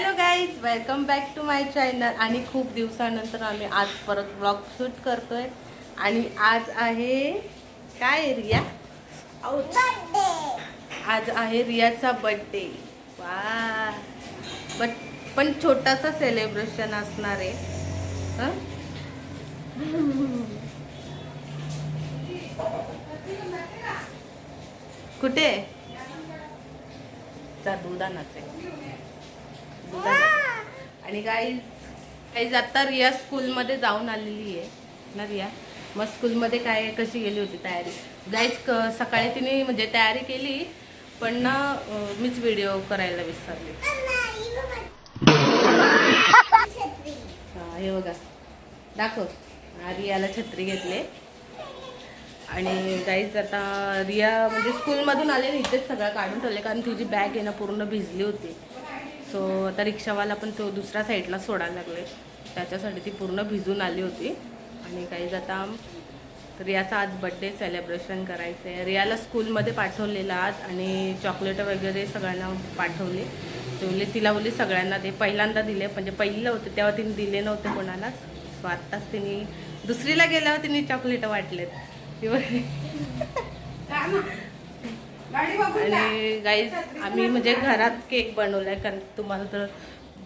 Hello guys welcome back to my channel आणि खूप दिवसानंतर आम्ही आज परत ब्लॉग शूट करतोय. आणि आज आहे काय रिया? आज आहे रियाचा बड्डे वा बट पण छोटासा सेलिब्रेशन असणार आहे. कुठे? जा दुधानाच आहे आणि काही काही आता रिया स्कूलमध्ये जाऊन आलेली आहे. ना रिया? मग स्कूलमध्ये काय कशी गेली होती तयारी? गाईज क सकाळी तिने म्हणजे तयारी केली पण ना मीच व्हिडिओ करायला विसरले. हे बघा. दाखव. रियाला छत्री घेतले. आणि गाईज आता रिया म्हणजे स्कूलमधून आले इथेच सगळं काढून ठेवले कारण तिची बॅग आहे ना पूर्ण भिजली होती. सो आता रिक्षावाला पण तो दुसऱ्या साईडला सोडायला लागले. त्याच्यासाठी ती पूर्ण भिजून आली होती. आणि काही जाता रियाचा आज बड्डे सेलिब्रेशन करायचं आहे रियाला स्कूलमध्ये पाठवलेलं आज आणि चॉकलेट वगैरे सगळ्यांना पाठवले. म्हणजे ते बोलले तिला बोलले सगळ्यांना ते पहिल्यांदा दिले म्हणजे पहिलं होतं तेव्हा तिने दिले नव्हते कोणालाच. सो आत्ताच तिने दुसरीला गेल्यावर तिने चॉकलेट वाटलेत. ती आणि गाईज आम्ही म्हणजे घरात केक बनवलाय कारण तुम्हाला तर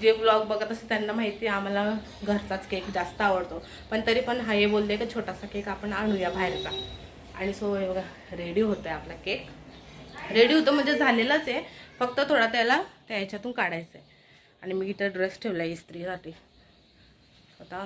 जे ब्लॉग बघत असते त्यांना माहिती आहे आम्हाला घरचाच केक जास्त आवडतो. पण तरी पण हा हे बोलले की छोटासा केक आपण आणूया बाहेरचा आणि सो हे बघा रेडी आहे आपला केक. रेडी होतो म्हणजे झालेलाच आहे फक्त थोडा त्याला त्या ह्याच्यातून काढायचं आहे आणि मी इथं ड्रेस ठेवला आहे इस्त्रीसाठी. आता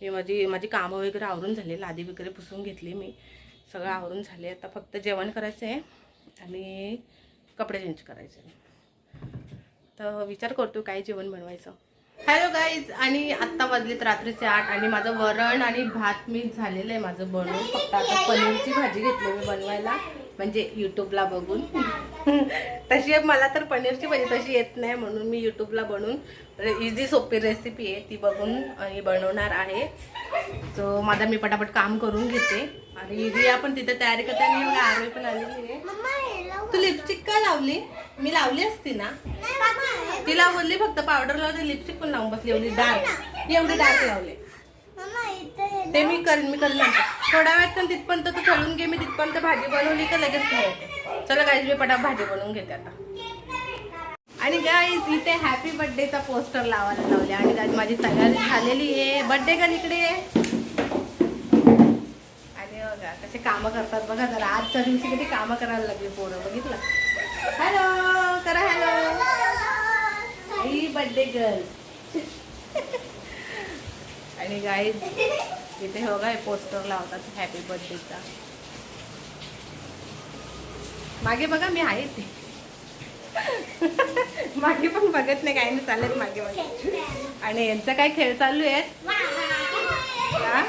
मी माझी माझी कामं वगैरे आवरून झाली लादी वगैरे पुसून घेतली मी. सगळं आवरून झाले आता फक्त जेवण करायचं आहे आणि कपडे चेंज करायचे. तर विचार करतो काय जेवण बनवायचं. हॅलो गाईज आणि आत्ता वाजलेत रात्रीचे आठ आणि माझं वरण आणि भात मी झालेलं आहे माझं बनवून. फक्त आता पनीरची भाजी घेतली मी बनवायला. म्हणजे यूट्यूबला बघून. तशी मला तर पनीरची भाजी तशी येत नाही म्हणून मी यूट्यूबला बनवून इझी सोपी रेसिपी आहे ती बघून आणि बनवणार आहे. सो माझा मी पटापट काम करून घेते. आणि रिया पण तिथे तयारी करते आणि मला आरोही पण आलेली आहे. तू लिपस्टिक का लावली? मी लावली असती ना? तिला बोलली फक्त पावडर लावते लिपस्टिक पण लावून बसली एवढी डार्क एवढी डार्क लावले. ते मी करेन मी करेन. थोड्या वेळात पण तिथपर्यंत तू खेळून घे मी तिथपर्यंत भाजी बनवली का लगेच खायचे चला गाईज मी पटा भाजी बनवून घेते आता. आणि गाईज इथे हॅपी बर्थडेचा पोस्टर लावायला लावले. आणि गाईज माझी तयारी झालेली आहे. बर्थडे का इकडे? आणि बघा कसे कामं करतात बघा जरा. आजच्या दिवशी किती कामं करायला लागली पोरं बघितलं? हॅलो करा हॅलो आई बर्थडे गर्ल आणि गाईज इथे हो गाय पोस्टर लावतात हॅपी बर्थडेचा मागे बघा मी आहे ते मागे पण बघत नाही काही नाही चालत मागे मागे. आणि यांचा काय खेळ चालू आहे? हा?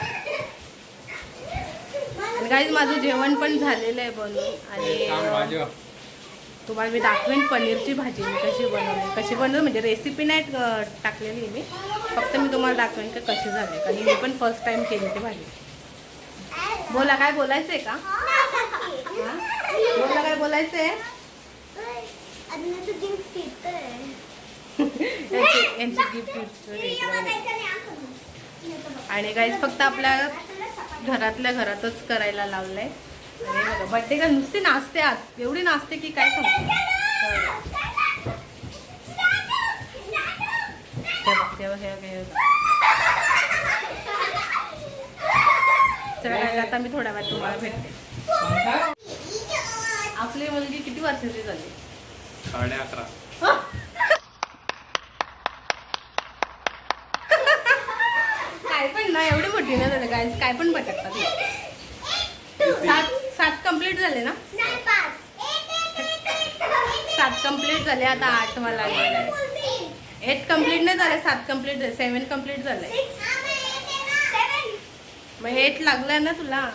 गाईज माझं जेवण पण झालेलं आहे बनवून. आणि तुम्हाला मी दाखवेन पनीरची भाजी मी कशी बनवली कशी बनवली म्हणजे रेसिपी नाही टाकलेली मी. फक्त मी तुम्हाला दाखवेन का कशी झाली. कारण मी पण फर्स्ट टाइम केली ती भाजी. बोला काय बोलायचं आहे का? हा? बोला काय बोलायचं यांची गिफ्ट आणि गाईज फक्त आपल्या घरातल्या घरातच करायला लावलंय. आणि बघा बड्डे का नुसती नाचते आज. एवढी नाचते की काय सांगते. चला आता मी थोड्या वेळात तुम्हाला भेटते. आपली मुलगी किती वर्षाची झाली? साडे अकरा. काय पण ना एवढी मोठी नाही झालं काय काय पण भटकतात सात सात कंप्लीट झाले ना? सात कंप्लीट झाले आता आठ मला एट कंप्लीट नाही झाले सात कंप्लीट झाले सेवन कंप्लीट झाले. मग एट लागलाय ना तुला?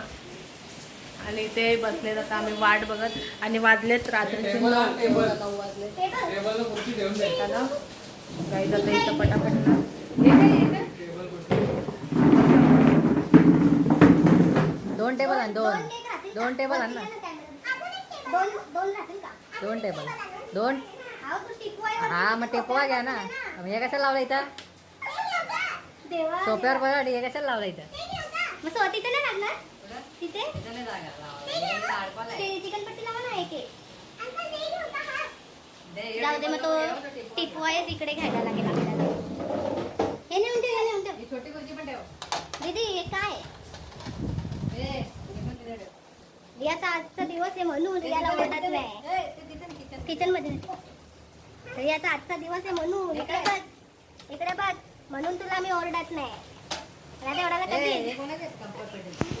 आणि ते बसलेत. आता आम्ही वाट बघत आणि वाजलेत रात्रीचे वाजले ना काही जातं इथं पटापट ना? दोन टेबल आण दोन. दोन टेबल आण ना. दोन टेबल. दोन. हा मग टेपवा घ्या ना. हे कशाला लावला इथं? सोप्यावर बघा हे कशाला लावला इथं? मग तिथे? चिकन पट्टी लावा ना एक जाऊ दे मग तो टिपवायच इकडे घ्यायला लागेल आपल्याला. हे नेऊन ठेव हे नेऊन ठेव. ही छोटी खुर्ची पण ठेव. दीदी हे काय. रियाचा आजचा दिवस आहे म्हणून रियाला ओरडत नाही. किचनमध्ये. रियाचा आजचा दिवस आहे म्हणून. इकडे बघ. इकडे बघ. म्हणून तुला मी ओरडत नाही.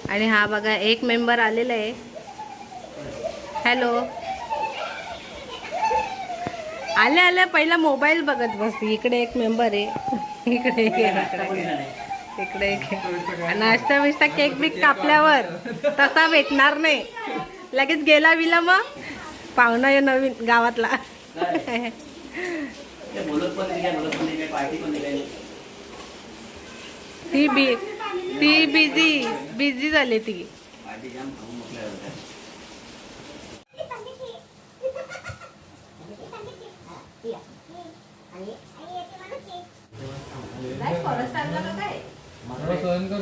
आणि हा बघा एक मेंबर आलेला आहे. हॅलो आले आले पहिला मोबाईल बघत बसते इकडे एक मेंबर आहे. इकडे इकडे एक नाश्ता बिष्टा केक बिक कापल्यावर. तसा भेटणार नाही. लगेच गेला विला मग. पाहुणा आहे नवीन गावातला. ती बी ती बिझी बिझी झाली ती. काय forest आणला का काय? मला सहन कर.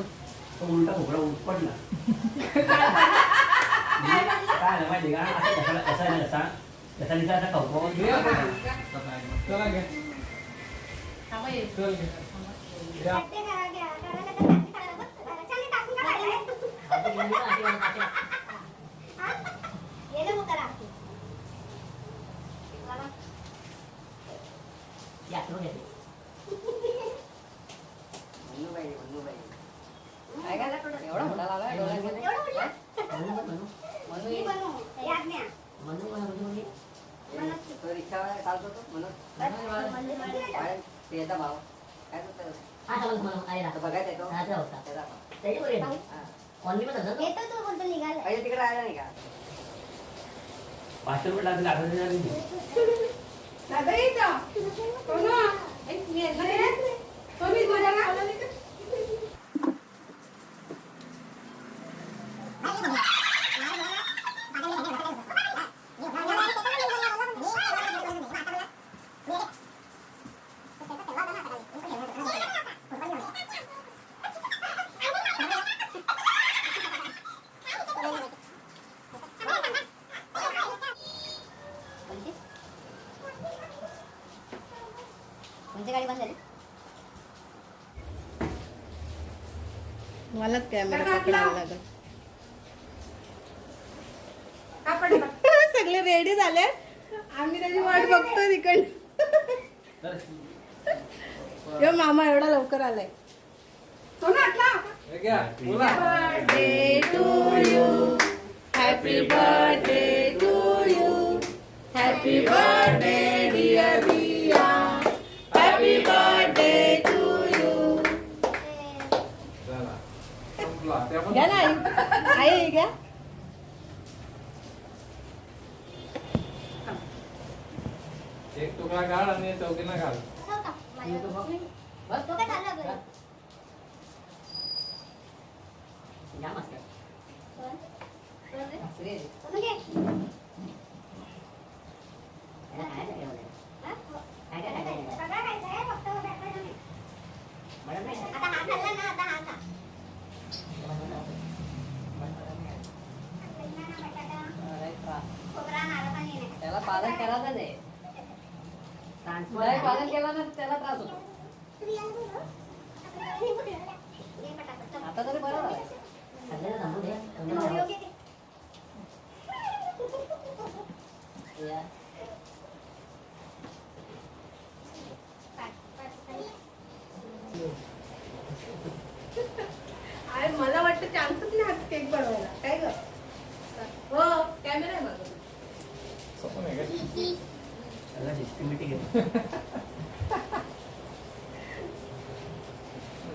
तो उलटा खोबरा उपडला काय झालं माहिती का? असं कसा कसा चला घे थांबा ये. चल घे या. काय काय लागलं? एवढा मोठा लावलाय डोळ्यामध्ये? भाव. काय करतो तो? आता बघायचं आहे तो. त्याचा भाव. हा. येतो तू बोलतो निघाला पहिले तिकडे राहिला नाही का पाचशे रुपये लागले आठवण देणार मलाच कॅमेरा पकडायला लागल सगळे रेडी झाले. आम्ही त्याची वाट बघतो तिकडे यो मामा एवढा लवकर आलाय. हे birthday to you happy birthday to you happy birthday घ्या ना आई आई घ्या एक तुकडा काढ आणि चौकीला घाल असं होता माझ्या- बस तो काय चालला बरं? या मस्त. कोण? कोण रे? श्री. कोण घे? याला काय नाही एवढं. हा? काय काय खायचं आहे? सगळं खायचं आहे, फक्त बटाटा नाही. मटण नाही आता हा खाल्ला ना आता हा खा शेंगदाणा, बटाटा, खोबरा नारळ पाणी नाही त्याला पालन करायचं नाही नाही पालन केलं ना त्याला त्रास होतो. आता तरी बरं झालंय मोहरी वगैरे घे. या. काढ, काढ, काढ. अरे मला वाटतं चान्सच नाही हात केक बनवायला काय ग हो कॅमेरा आहे माझा सोपं नाही का त्याला सिस्टमॅटिक आहे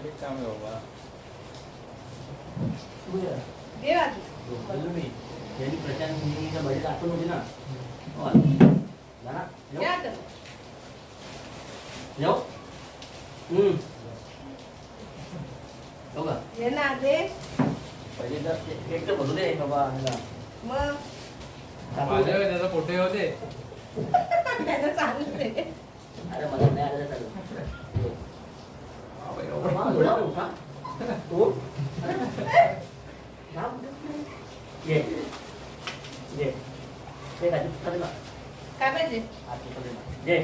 एक काम आहे बाबा तू ये. दे आधी. बोललो मी ज्यांनी प्रशांत मुलीचा बळी आठवण होती ना हो. येऊ? येऊ? हम्म. येऊ का? ये ना दे पहिले तर ते- केक तर भरू दे बाबा ह्याला. माझ्या दे. त्याचा फोटो आहे. अरे मला नाही आलं तर चालेल. बाबा, एवढं एवढं. महाग एवढं उठा. तू? ये. ये. ये का? चालेल ना? काय पाहिजे आजची चालेल ना? ये.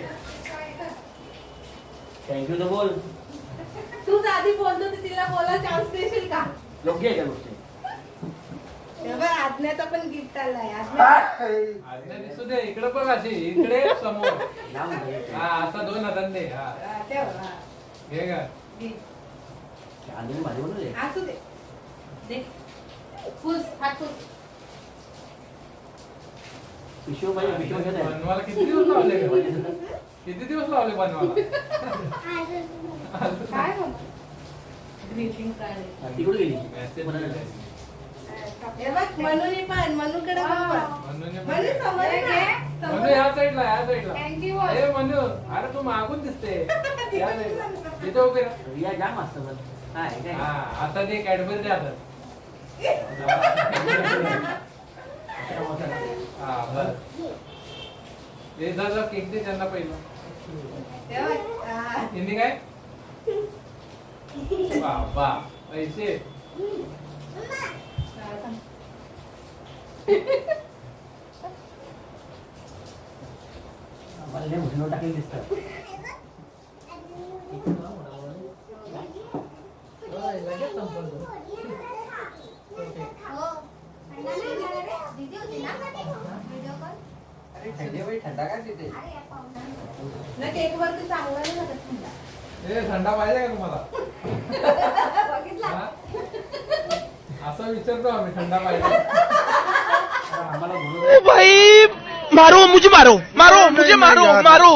थँक्यू तर बोल तूच आधी बोलतो तर तिला बोला चान्स देशील का योग्य आहे त्या गोष्टी तेव्हा आज्ञाचा पण गिफ्ट आलाय आज्ञा आज्ञा दिसू दे इकडे बघ अशी इकडे समोर. हा असा दोन हातांनी दे हा हा, ठेव, हा. का बनवली असू दे दे फुस हात फुस पिशव पाहिजे पिशव घेत आहे. बनवायला किती दिवस लावले ग? किती दिवस लावले बनवायला काय ग्रीटिंग कार्ड हा, तिकडे गेली Message बनायला. दिलाय. हे बघ मनूने पण मनूकडे बघ पण. मनूने पण- मनू समोर ये ना. मनू समोर. या साईडला या साईडला Thank you. अरे मनू अरे तू मागून दिसते या साईडला इथे उभे राहा. रिया जाम असतं पण हा हे काय हा आता ते कॅडबरी दे आता केक दे त्यांना पहिलं हिंदी काय बाबा पैसे मला दिसतात दीदी होती ना व्हिडिओ कॉल थंडा काय तिथे? ना केक वरती चांगला नाही लागत थंडा. ए थंडा पाहिजे का तुम्हाला? बघितला? असं विचारतो आम्ही थंडा पाहिजे. भाई मारो मुझे मारो मारो मुझे मारो मारो।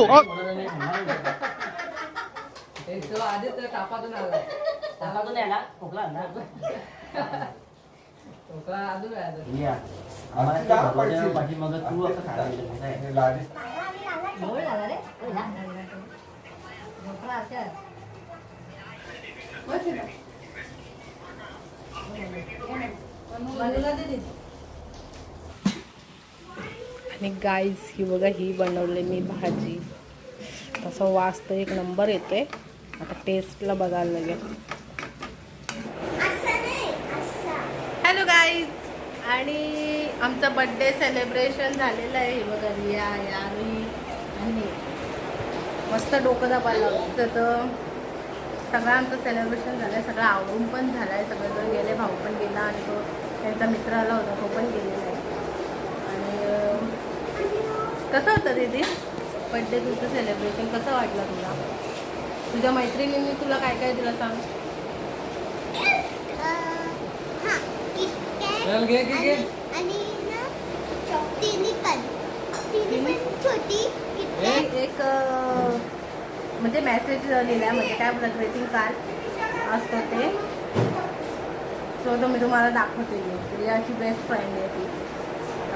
तापातून नाही आला. खोकला आला रिया आम्हाला आणि गाईज ही बघा ही बनवली मी भाजी. तसं वास तर एक नंबर येतोय. आता टेस्टला बघायला लागेल असं नाही असं हॅलो गाईज आणि आमचं बड्डे सेलिब्रेशन झालेलं आहे. हे बघा रिया यारी आणि मस्त डोकं दाबायला लागतं तर सगळं आमचं सेलिब्रेशन झालं आहे सगळं आवडून पण झालं आहे सगळेजण गेले भाऊ पण गेला आणि तो त्यांचा मित्र आला होता तो पण गेलेला आहे. आणि कसं होतं दीदी? बड्डे तुझं सेलिब्रेशन कसं वाटलं तुला? तुझ्या मैत्रिणींनी तुला काय काय दिलं सांग हा किटकॅट चल घे घे घे. आणि ना तिन्ही पण. तिन्ही? पण छोटी. एक एक म्हणजे मेसेज लिहिला म्हणजे काय बोलतात ग्रेटिंग कार्ड असतं ते. सो तो मी तुम्हाला दाखवते मी रियाची बेस्ट फ्रेंड आहे ती.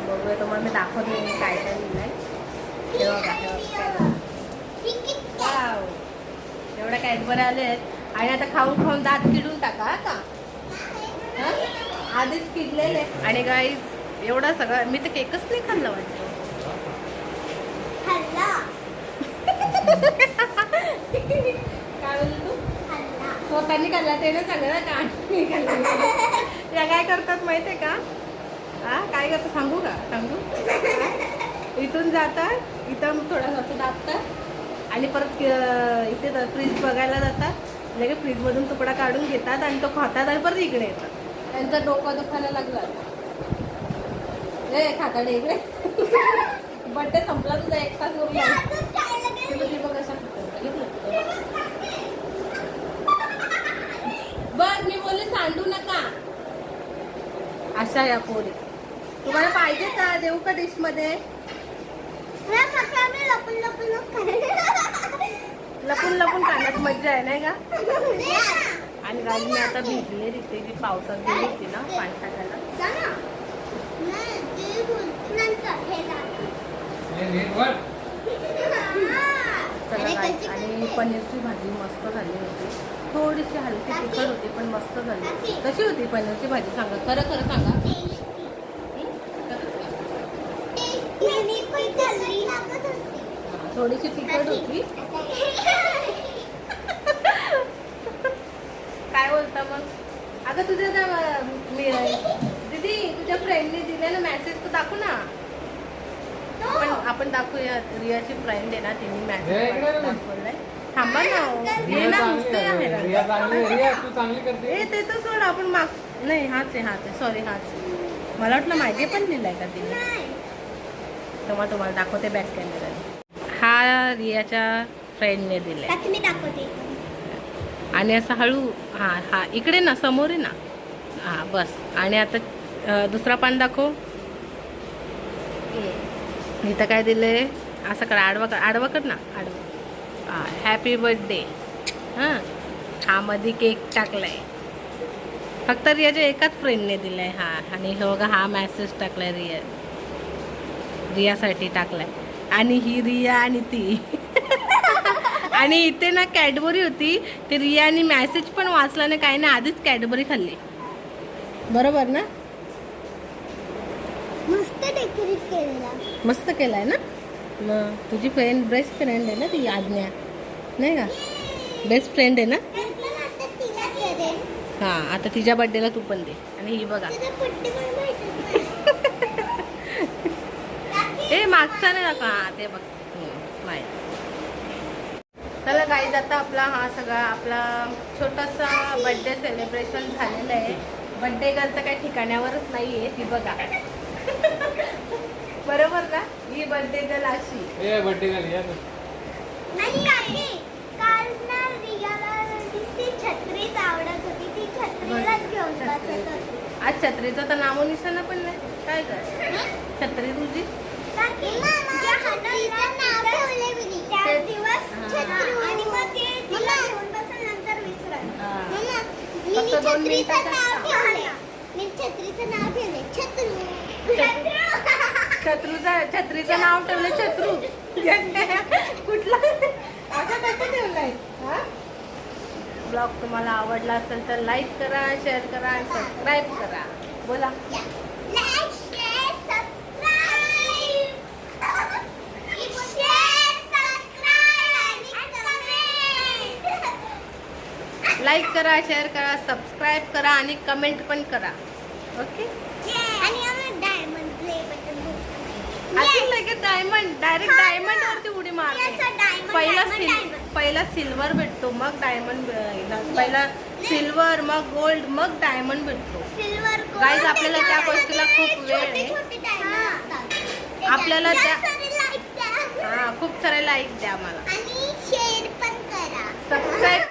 बघूया तुम्हाला मी दाखवते काय काय लिहिलं आहे हे हे बघा, काय. एवढ्या कॅडबऱ्या आले आहेत. आणि आता खाऊन खाऊन दात किडून टाका का? आधीच किडलेले आणि काही एवढा सगळं मी तर केकच नाही खाल्लं वाटतं. हल्ला काय बोलली तू? हल्ला स्वतःनी खाल्ला ते ना सगळं का मी खाल्लं. या काय करतात माहितीये का? हा काय करतात? सांगू का? सांगू? इथून जातात इथं थोडंसं असं दाबतात आणि परत इथे फ्रीज बघायला जातात. लगेच फ्रीजमधून तुकडा काढून घेतात आणि तो खातात आणि परत इकडे येतात. त्यांचं डोकं दुखायला लागलं. ए खाताडे इकडे. बड्डे संपला तुझा एक तास उरला बघ, बघ मी बोलले सांडू नका. अशा या पोरी. तुम्हाला पाहिजे का देऊ का डिशमध्ये? लपून लपून लपून लपून खाण्यात मज्जा आहे नाही का? आणि गाडी मी आता भिजले तिथे जी पावसात गेली होती ना पाणी टाकायला. आणि पनीरची भाजी मस्त झाली होती. थोडीशी हलकी तिखट होती पण मस्त झाली कशी होती पनीरची भाजी? सांगा खरं खरं सांगा. हं? मी पण खाल्ली थोडीशी तिखट होती काय बोलता मग अगं तुझ्या दीदी तुझ्या फ्रेंडने दिलेला मेसेज तर दाखव ना. आपण आपण दाखवूया रियाची फ्रेंड आहे ना तिने हे मेसेज. दाखवलाय. थांबा ना. हो. हे. तू ते तर सोड आपण माग नाही हाच आहे हाच आहे. सॉरी हाच. मला वाटलं मागे पण लिहिलंय का तिने? तेव्हा तुम्हाला दाखवते बॅक कॅमेरा हा रियाच्या फ्रेंडने दिलाय. दाखवते. आणि असं हळू हां हां इकडे ना समोर आहे ना. हां बस. आणि आता दुसरा पान दाखव. इथं काय दिले असं कर आडवा कर आडवा कर ना. आडवा. हां हॅपी बर्थडे हां हा मध्ये केक टाकलाय. फक्त रियाच्या एकाच फ्रेंडने दिलाय हा. आणि हो हे बघा हा टाकला टाकलाय रिया. रियासाठी टाकलाय. आणि ही रिया आणि ती. आणि इथे ना कॅडबरी होती. ते रियाने मेसेज पण वाचला ना काही नाही आधीच कॅडबरी खाल्ली. बरोबर ना? मस्त डेकोरेट केलेला. मस्त केलाय ना? मग तुझी फ्रेंड बेस्ट फ्रेंड आहे ना ती आज्ञा. नाही का? बेस्ट फ्रेंड आहे ना? हां आता तिच्या बड्डेला तू पण दे. आणि ही बघा. माहिती ए मागचा नाही हां ते बघ. नाही चला गाईज आता आपला हा सगळा आपला छोटासा बड्डे सेलिब्रेशन झालेलं आहे. बड्डे गर्ल तर काही ठिकाण्यावरच नाही आहे ती बघा. बरोबर ना? ही बड्डे गर्ल अशी. ए बर्थडे का रिया तू. नाही काकी काल ना रियाला नुसती छत्रीच आवडत होती. ती छत्रीलाच घेऊन बसत होती. आज छत्रीचं तर नामो निशाणा पण नाही. काय कर छत्री तुझी? छत्रीचं फक्त दोन छत्रीचं नाव काम. ठेवलंय. मी छत्रीचं नाव ठेवलंय. छत्रू. छत्रू. छत्रूचा छत्रीचं नाव ठेवलं छत्रू. कुठला? असं कसं ठेवलंय? ब्लॉग तुम्हाला आवडला असेल तर लाईक करा शेअर करा आणि सबस्क्राईब करा. बोला. लाईक करा शेअर करा सबस्क्राईब करा आणि कमेंट पण करा. ओके. अजून लगेच डायमंड डायरेक्ट डायमंड वरती उडी मारते. पहिला. पहिला सिल्वर भेटतो मग डायमंड पहिला सिल्वर मग गोल्ड मग डायमंड भेटतो. Guys, आपल्याला त्या गोष्टीला खूप वेळ आहे. आपल्याला त्या-. हा खूप सारे लाईक द्या मला आणि share